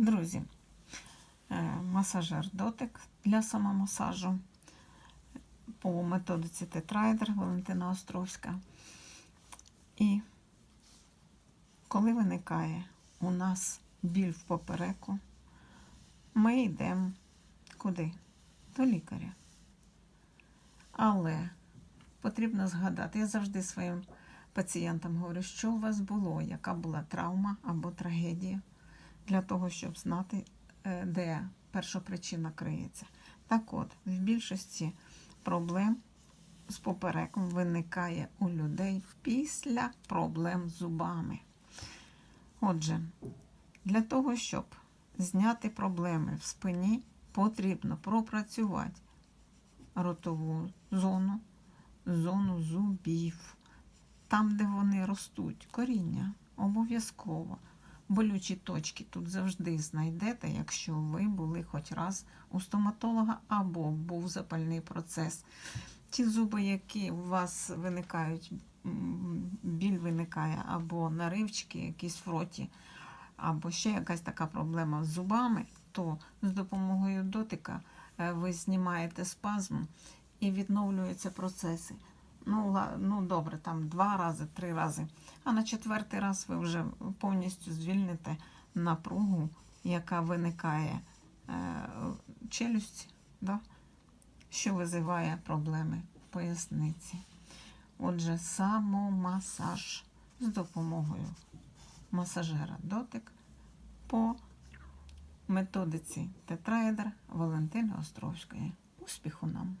Друзі, е, масажер дотик для самомасажу по методиці тетрайдер Валентина Островська. І коли виникає у нас біль в попереку, ми йдемо куди? До лікаря. Але потрібно згадати, я завжди своїм пацієнтам говорю, що у вас було, яка була травма або трагедія, для того, щоб знати, е, де перша причина криється. Так от, в більшості проблем з попереком виникає у людей після проблем з зубами. Отже, для того, щоб зняти проблеми в спині, потрібно пропрацювати ротову зону, зону зубів, там, де вони ростуть, коріння, обов'язково. Болючі точки тут завжди знайдете, якщо ви були хоч раз у стоматолога або був запальний процес. Ті зуби, які у вас виникають, біль виникає, або наривчики якісь в роті, або ще якась така проблема з зубами, то з допомогою дотика е, ви знімаєте спазм і відновлюються процеси. Ну, ну добре, там два рази, три рази. А на четвертий раз ви вже повністю звільните напругу, яка виникає е, челюсть, да? що визиває проблеми поясниці. Отже, самомасаж з допомогою масажера дотик по методиці тетраедр Валентини Островської. Успіху нам!